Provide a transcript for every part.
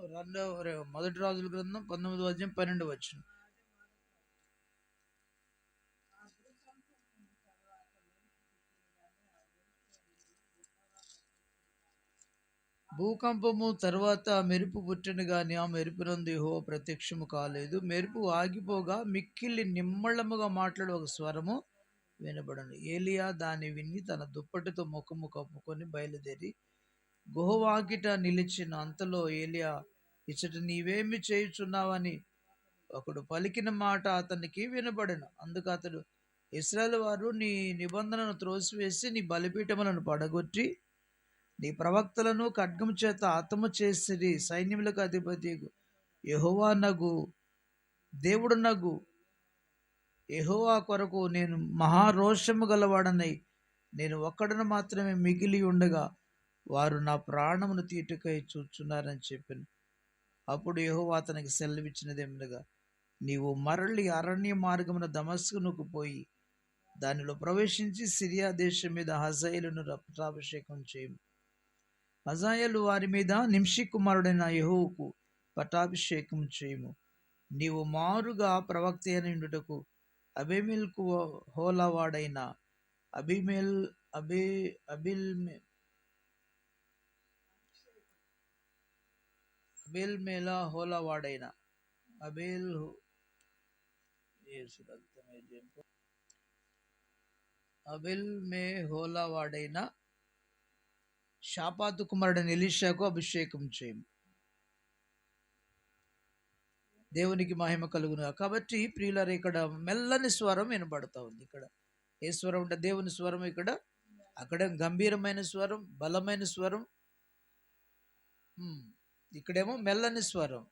రెండవ మొదటి రాజుల గ్రంథం పంతొమ్మిది అధ్యాయం పన్నెండు వచ్చిన భూకంపము తర్వాత మెరుపు పుట్టిన గాని ఆ మెరుపునందు హో ప్రత్యక్షము కాలేదు. మెరుపు ఆగిపోగా మిక్కిలి నిమ్మళముగా మాట్లాడే ఒక స్వరము వినబడను. ఏలియా దాన్ని విని తన దుప్పటితో ముఖము కప్పుకొని బయలుదేరి గుహవాకిట నిలిచిన అంతలో ఏలియా ఇచ్చట నీవేమి చేయుచున్నావని ఒకడు పలికిన మాట అతనికి వినబడను. అందుకు అతడు ఇస్రాయల్ వారు నీ నిబంధనను త్రోసివేసి నీ బలిపీఠములను పడగొట్టి నీ ప్రవక్తలను ఖడ్గము చేత ఆత్మ చేసిరి సైన్యములకు అధిపతి యహోవా నగు దేవుడు నగు. యహోవా కొరకు నేను మహారోషము గలవాడనై నేను ఒక్కడను మాత్రమే మిగిలి ఉండగా వారు నా ప్రాణమును తీటుకై చూచున్నారని చెప్పాను. అప్పుడు యెహోవా అతనికి సెలవిచ్చినదేమనగా నీవు మరలి అరణ్య మార్గమున దమస్కునకు పోయి దానిలో ప్రవేశించి సిరియా దేశం మీద హజాయిలను రక్తాభిషేకం చేయము హజాయలు వారి మీద నింషి కుమారుడైన యహోవుకు పట్టాభిషేకం చేయము. నీవు మారుగా ప్రవక్త అయినటకు అబిమిల్కు హోలవాడైన అబిమెల్ అబి అబిల్ అబేల్ మేలా హోలవాడైన అబేల్ అబిల్ మే హోలవాడైన షాపాతు కుమారుడైన ఎలీషాకు అభిషేకం చేయము. దేవునికి మహిమ కలుగును కాబట్టి ప్రియులారు ఇక్కడ మెల్లని స్వరం వినబడతా ఉంది. ఇక్కడ ఏ స్వరం అంటే దేవుని స్వరం ఇక్కడ? అక్కడ గంభీరమైన స్వరం బలమైన స్వరం. ఇక్కడేమో మెల్లని స్వరం.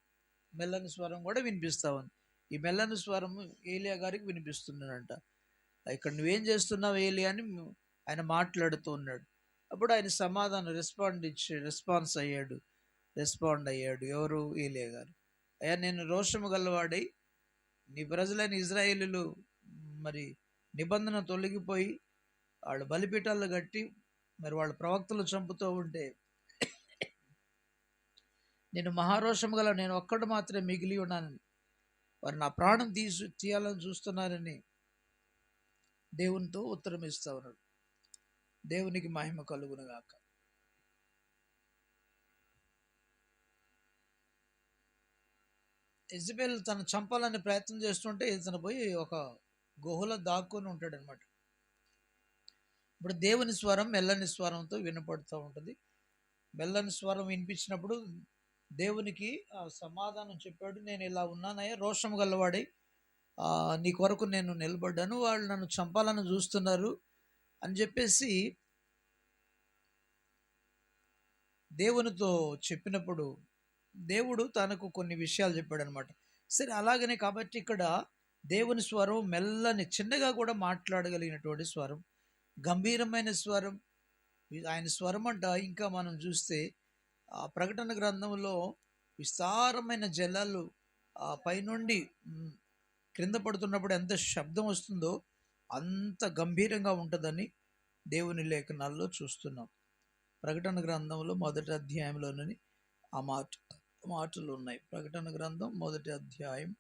మెల్లని స్వరం కూడా వినిపిస్తూ ఉంది. ఈ మెల్లని స్వరం ఏలియా గారికి వినిపిస్తున్నాడంట. ఇక్కడ నువ్వేం చేస్తున్నావు ఏలియా అని ఆయన మాట్లాడుతూ ఉన్నాడు. అప్పుడు ఆయన సమాధానం రెస్పాండ్ ఇచ్చి రెస్పాన్స్ అయ్యాడు. రెస్పాండ్ అయ్యాడు. ఎవరు? ఏలియా గారు. అయ్యా నేను రోషము గలవాడై నీ ప్రజలైన ఇజ్రాయిలు మరి నిబంధన తొలగిపోయి వాళ్ళు బలిపీఠాలు కట్టి మరి వాళ్ళ ప్రవక్తలు చంపుతూ ఉంటే నేను మహారోషము గల నేను ఒక్కడు మాత్రమే మిగిలి ఉన్నానని. వారు నా ప్రాణం తీసు తీయాలని చూస్తున్నారని దేవునితో ఉత్తరం ఇస్తా ఉన్నాడు. దేవునికి మహిమ కలుగునుగాక ఇజబెల్ తను చంపాలని ప్రయత్నం చేస్తుంటే ఇతను పోయి ఒక గుహలో దాక్కుని ఉంటాడనమాట ఇప్పుడు దేవుని స్వరం మెల్లని స్వరంతో వినపడుతూ ఉంటుంది. మెల్లని స్వరం వినిపించినప్పుడు దేవునికి సమాధానం చెప్పాడు. నేను ఇలా ఉన్నానయ్యా రోషం గలవాడి. నీ కొరకు నేను నిలబడ్డాను వాళ్ళు నన్ను చంపాలని చూస్తున్నారు అని చెప్పేసి దేవునితో చెప్పినప్పుడు దేవుడు తనకు కొన్ని విషయాలు చెప్పాడు అనమాట సరే అలాగనే కాబట్టి ఇక్కడ దేవుని స్వరం మెల్లని చిన్నగా కూడా మాట్లాడగలిగినటువంటి స్వరం గంభీరమైన స్వరం ఆయన స్వరం అంట ఇంకా మనం చూస్తే ఆ ప్రకటన గ్రంథంలో విస్తారమైన జలాలు ఆ పైనుండి క్రింద పడుతున్నప్పుడు ఎంత శబ్దం వస్తుందో అంత గంభీరంగా ఉంటుందని దేవుని లేఖనాల్లో చూస్తున్నాం. ప్రకటన గ్రంథంలో మొదటి అధ్యాయంలోని ఆ మాట మాటలు ఉన్నాయి. ప్రకటన గ్రంథం మొదటి అధ్యాయం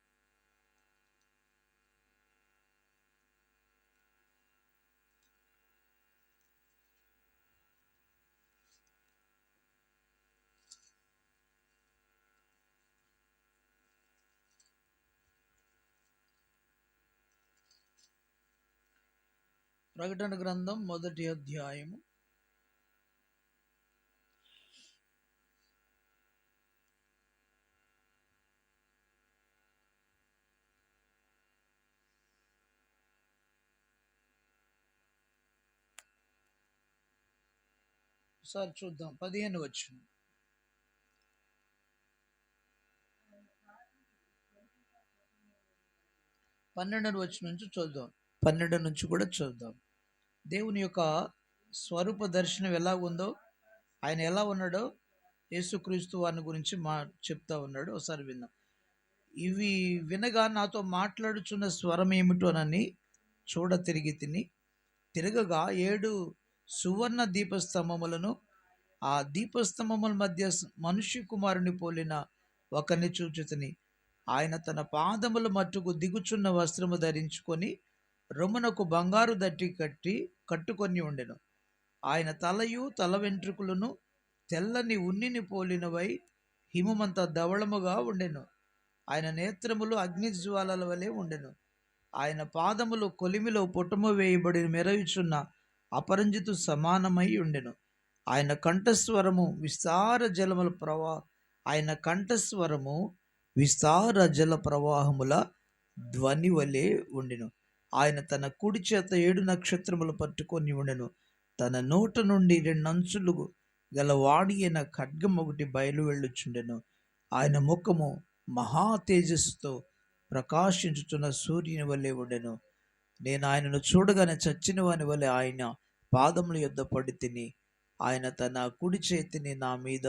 ప్రకటన గ్రంథం మొదటి అధ్యాయము. ఒకసారి చూద్దాం. పదిహేను వచ్చిన పన్నెండు వచ్చి నుంచి చూద్దాం. పన్నెండు నుంచి కూడా చూద్దాం. దేవుని యొక్క స్వరూప దర్శనం ఎలా ఉందో ఆయన ఎలా ఉన్నాడో యేసుక్రీస్తు వారిని గురించి మా చెప్తా ఉన్నాడు. ఒకసారి విందాం. ఇవి వినగా నాతో మాట్లాడుచున్న స్వరం ఏమిటోనని చూడ తిరిగి తిని తిరగగా ఏడు సువర్ణ దీపస్తంభములను ఆ దీపస్తంభముల మధ్య మనుష్య కుమారుని పోలిన ఒకరిని చూచుతని. ఆయన తన పాదముల మట్టుకు దిగుచున్న వస్త్రము ధరించుకొని రొమ్మునకు బంగారు దట్టి కట్టి కట్టుకొని ఉండెను. ఆయన తలయు తల వెంట్రుకలను తెల్లని ఉన్నిని పోలినవై హిమమంత ధవళముగా ఉండెను. ఆయన నేత్రములు అగ్నిజ్వాలల వలె ఉండెను. ఆయన పాదములు కొలిమిలో పుటము వేయబడి మెరవిచున్న అపరంజితు సమానమై ఉండెను. ఆయన కంఠస్వరము విస్తార జలముల ప్రవా ఆయన కంఠస్వరము విస్తార జల ప్రవాహముల ధ్వని వలె ఉండెను. ఆయన తన కుడి చేత ఏడు నక్షత్రములు పట్టుకొని ఉండెను. తన నోట నుండి రెండంచులు గల వాడి అయిన ఖడ్గం ఒకటి బయలు వెళ్ళుచుండెను ఆయన ముఖము మహా తేజస్సుతో ప్రకాశించుచున్న సూర్యుని వలె ఉండెను. నేను ఆయనను చూడగానే చచ్చిన వాని వలె ఆయన పాదముల యొద్ద పడి తిని ఆయన తన కుడి చేతిని నా మీద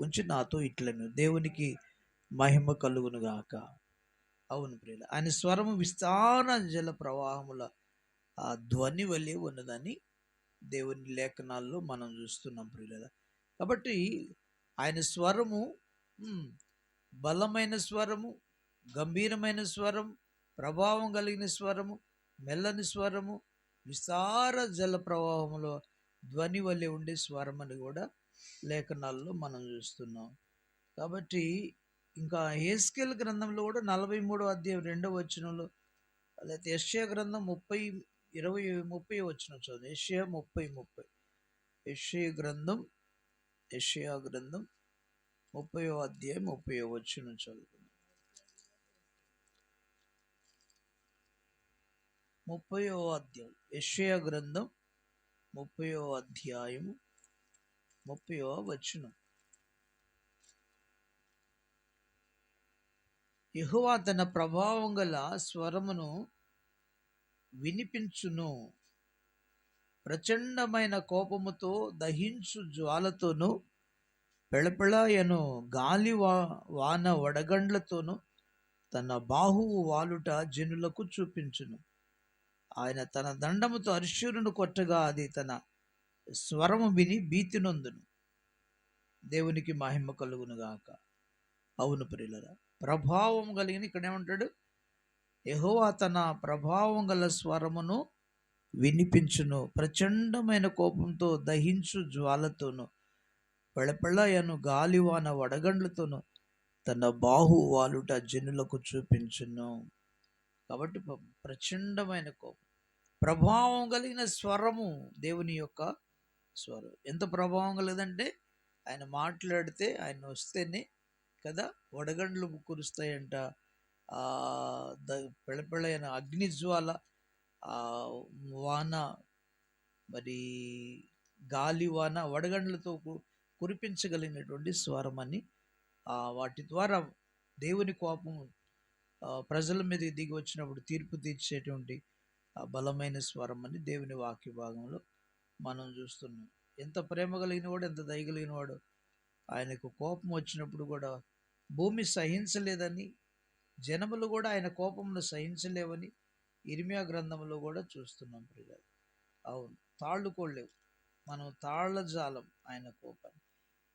ఉంచి నాతో ఇట్లను. దేవునికి మహిమ కలుగును గాక. అవును ప్రియుల. ఆయన స్వరము విస్తార జల ప్రవాహముల ఆ ధ్వని వలె ఉన్నదని దేవుని లేఖనాల్లో మనం చూస్తున్నాం ప్రియుల. కాబట్టి ఆయన స్వరము బలమైన స్వరము గంభీరమైన స్వరం ప్రభావం కలిగిన స్వరము మెల్లని స్వరము విస్తార జల ప్రవాహంలో ధ్వని వల్లే ఉండే స్వరం అని కూడా లేఖనాల్లో మనం చూస్తున్నాం. కాబట్టి ఇంకా ఏస్కేల్ గ్రంథంలో కూడా నలభై మూడో అధ్యాయం రెండవ వచనంలో లేకపోతే యష్యా గ్రంథం ముప్పై ఇరవై ముప్పై వచ్చిన చదువు. యెషయా ముప్పై ముప్పై. యెషయా గ్రంథం యెషయా గ్రంథం ముప్పై అధ్యాయం ముప్పై వచ్చిన చదువు ముప్పయో అధ్యాయం యష్యా గ్రంథం ముప్పయో అధ్యాయము ముప్పయో వచనం. యహువా తన ప్రభావం గల స్వరమును వినిపించును. ప్రచండమైన కోపముతో దహించు జ్వాలతోనూ పెళపెళయను గాలి వా వాన వడగండ్లతోనూ తన బాహువు వాలుట జనులకు చూపించును. ఆయన తన దండముతో అర్షురును కొట్టగా అది తన స్వరము విని భీతి నొందును దేవునికి మహిమ కలుగును గాక అవును ప్రియులరా ప్రభావం కలిగిన ఇక్కడ ఏమంటాడు యహోవా తన ప్రభావం గల స్వరమును వినిపించును ప్రచండమైన కోపంతో దహించు జ్వాలతోను పెళపెళయను గాలివాన వడగండ్లతోను తన బాహు వాలుట జనులకు చూపించును. కాబట్టి ప్రచండమైన కోపం. ప్రభావం కలిగిన స్వరము దేవుని యొక్క స్వరం. ఎంత ప్రభావం కలదంటే ఆయన మాట్లాడితే ఆయన వస్తేనే కదా? వడగండ్లు కురుస్తాయంట ద పెళపెళైన అగ్నిజ్వాల వాన మరి గాలి వాన వడగండ్లతో కు- కురిపించగలిగినటువంటి స్వరం అని వాటి ద్వారా దేవుని కోపం ప్రజల మీద దిగి వచ్చినప్పుడు తీర్పు తీర్చేటువంటి ఆ బలమైన స్వరం అని దేవుని వాక్య భాగంలో మనం చూస్తున్నాం. ఎంత ప్రేమ కలిగిన వాడు ఎంత దయగలిగిన వాడు ఆయనకు కోపం వచ్చినప్పుడు కూడా భూమి సహించలేదని జనములు కూడా ఆయన కోపమును సహించలేవని ఇర్మియా గ్రంథంలో కూడా చూస్తున్నాం ప్రజలు అవును తాళ్ళుకోలేవు మనం తాళ్ళజాలం ఆయన కోపాన్ని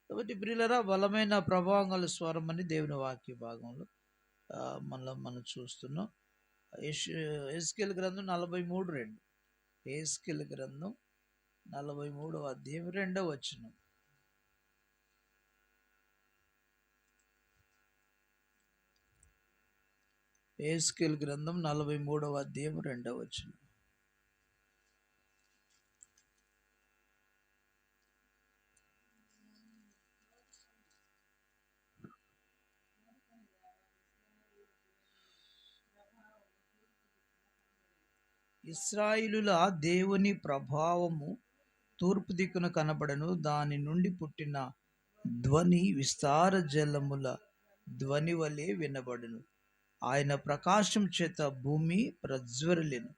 కాబట్టి ప్రియులరా బలమైన ప్రభావం గల స్వరం అని దేవుని వాక్య భాగంలో ఆ, మనలో మనం చూస్తున్నాం. ఎస్కెల్ గ్రంథం నలభై మూడు రెండు. ఏస్కెల్ గ్రంథం నలభై మూడవ అధ్యాయం రెండవ వచ్చినాం ఏస్కెల్ గ్రంథం నలభై మూడవ అధ్యాయం రెండవ వచనం. ఇస్రాయిలుల దేవుని ప్రభావము తూర్పు దిక్కున కనబడను దాని నుండి పుట్టిన ధ్వని విస్తార జలముల ధ్వని వలె వినబడును. ఆయన ప్రకాశం చేత భూమి ప్రజ్వరలేను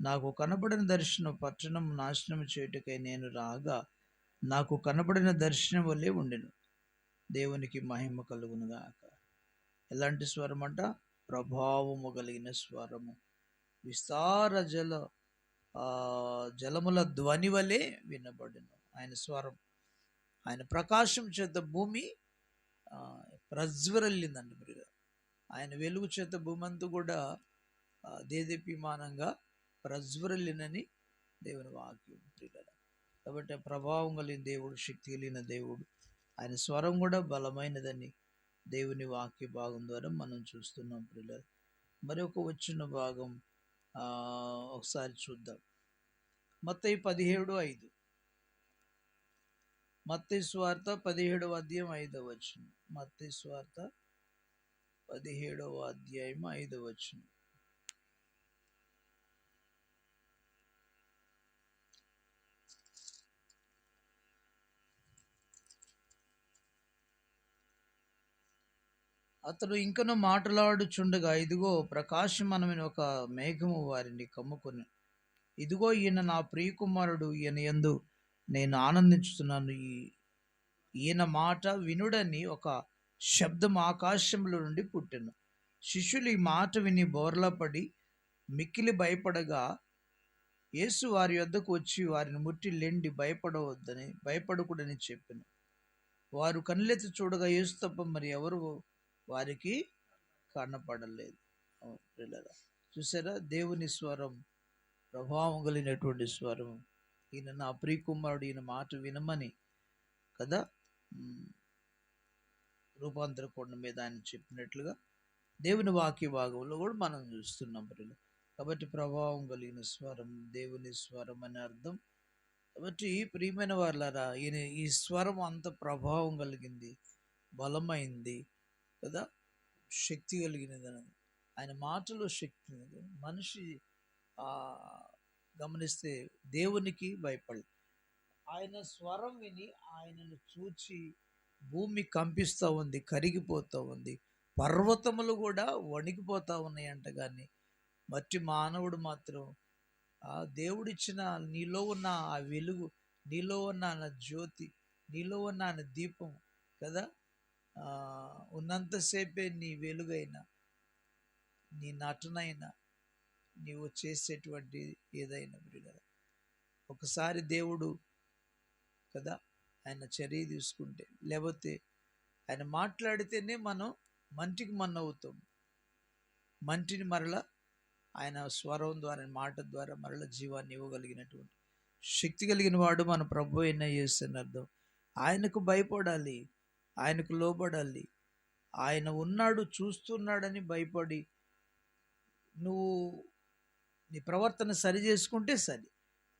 నాకు కనబడిన దర్శనం పట్టణం నాశనం చేయుటకై నేను రాగా నాకు కనబడిన దర్శనం వలె ఉండెను. దేవునికి మహిమ కలుగునుగాక ఎలాంటి స్వరం అంట ప్రభావము కలిగిన స్వరము. విస్తార జల జలముల ధ్వని వలె వినబడిను ఆయన స్వరం. ఆయన ప్రకాశం చేత భూమి ప్రజ్వరల్లిందండి ఆయన వెలుగు చేత భూమంతు కూడా దేదీప్యమానంగా ప్రజ్వరలినని దేవుని వాక్యం ప్రియుల కాబట్టి ప్రభావం కలిగిన దేవుడు శక్తి కలిగిన దేవుడు ఆయన స్వరం కూడా బలమైనదని దేవుని వాక్య భాగం ద్వారా మనం చూస్తున్నాం ప్రియుల మరి ఒక వచ్చిన భాగం ఒకసారి చూద్దాం. మత్తయి పదిహేడు ఐదు. మత్తయి స్వార్థ పదిహేడవ అధ్యాయం ఐదవ వచ్చింది మత్తయి స్వార్థ పదిహేడవ అధ్యాయం ఐదవ వచనం. అతడు ఇంకను మాట్లాడుచుండగా ఇదిగో ప్రకాశమానమైన ఒక మేఘము వారిని కమ్ముకొని ఇదిగో ఈయన నా ప్రియకుమారుడు ఈయన యందు నేను ఆనందించుతున్నాను. ఈ ఈయన మాట వినుడని ఒక శబ్దం ఆకాశంలో నుండి పుట్టెను. శిష్యులు ఈ మాట విని బోర్లపడి మిక్కిలి భయపడగా యేసు వారి వద్దకు వచ్చి వారిని ముట్టి లెండి భయపడవద్దని భయపడకూడని చెప్పిన. వారు కళ్ళెత్తి చూడగా యేసు తప్ప మరి ఎవరు వారికి కనపడలేదు. చూసారా? దేవుని స్వరం ప్రభావం కలిగినటువంటి స్వరం. ఈయన నా ప్రియకుమారుడు ఈయన మాట వినమని కదా? రూపాంతర కొండ మీద ఆయన చెప్పినట్లుగా దేవుని వాక్య భాగంలో కూడా మనం చూస్తున్నాం ప్రియులు కాబట్టి ప్రభావం కలిగిన స్వరం దేవుని స్వరం అనే అర్థం. కాబట్టి ప్రియమైన వాళ్ళారా ఈయన ఈ స్వరం అంత ప్రభావం కలిగింది బలమైంది కదా? శక్తి కలిగినది అని. ఆయన మాటలో శక్తి మనిషి గమనిస్తే దేవునికి భయపడ ఆయన స్వరం విని ఆయనను చూచి భూమి కంపిస్తూ ఉంది కరిగిపోతూ ఉంది పర్వతములు కూడా వణికిపోతూ ఉన్నాయంట కానీ మట్టి మానవుడు మాత్రం ఆ దేవుడిచ్చిన నీలో ఉన్న ఆ వెలుగు నీలో ఉన్న ఆయన జ్యోతి నీలో ఉన్న ఆయన దీపం కదా? ఉన్నంతసేపే నీ వెలుగైనా నీ నటనైనా నీవు చేసేటువంటి ఏదైనా ఒకసారి దేవుడు కదా ఆయన చర్య తీసుకుంటే లేకపోతే ఆయన మాట్లాడితేనే మనం మంటికి మన్నవుతాం. అవుతాం మంటిని మరలా ఆయన స్వరం ద్వారా మాట ద్వారా మరల జీవాన్ని ఇవ్వగలిగినటువంటి శక్తి కలిగిన వాడు మన ప్రభు అయినా చేస్తున్న అర్థం. ఆయనకు భయపడాలి ఆయనకు లోబడాలి. ఆయన ఉన్నాడు చూస్తున్నాడని భయపడి నువ్వు నీ ప్రవర్తన సరి చేసుకుంటే సరి.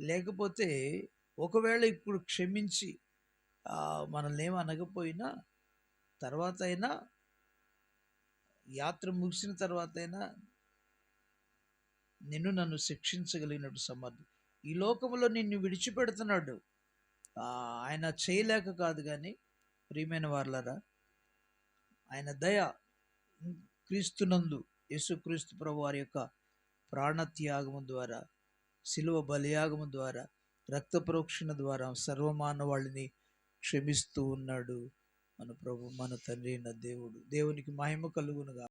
లేకపోతే ఒకవేళ ఇప్పుడు క్షమించి మనల్ని ఏమి అనకపోయినా తర్వాత అయినా యాత్ర ముగిసిన తర్వాత అయినా నిన్ను నన్ను శిక్షించగలిగినట్టు సమర్థం ఈ లోకంలో నిన్ను విడిచిపెడుతున్నాడు. ఆయన చేయలేక కాదు కానీ ప్రియమైన వాళ్ళరా ఆయన దయ క్రీస్తునందు యేసుక్రీస్తు ప్రభు వారి యొక్క ప్రాణత్యాగము ద్వారా శిలువ బలియాగము ద్వారా రక్త ప్రోక్షణ ద్వారా సర్వమానవాళిని క్షమిస్తూ ఉన్నాడు మన ప్రభు మన తండ్రి అయిన దేవుడు. దేవునికి మహిమ కలుగునుగా.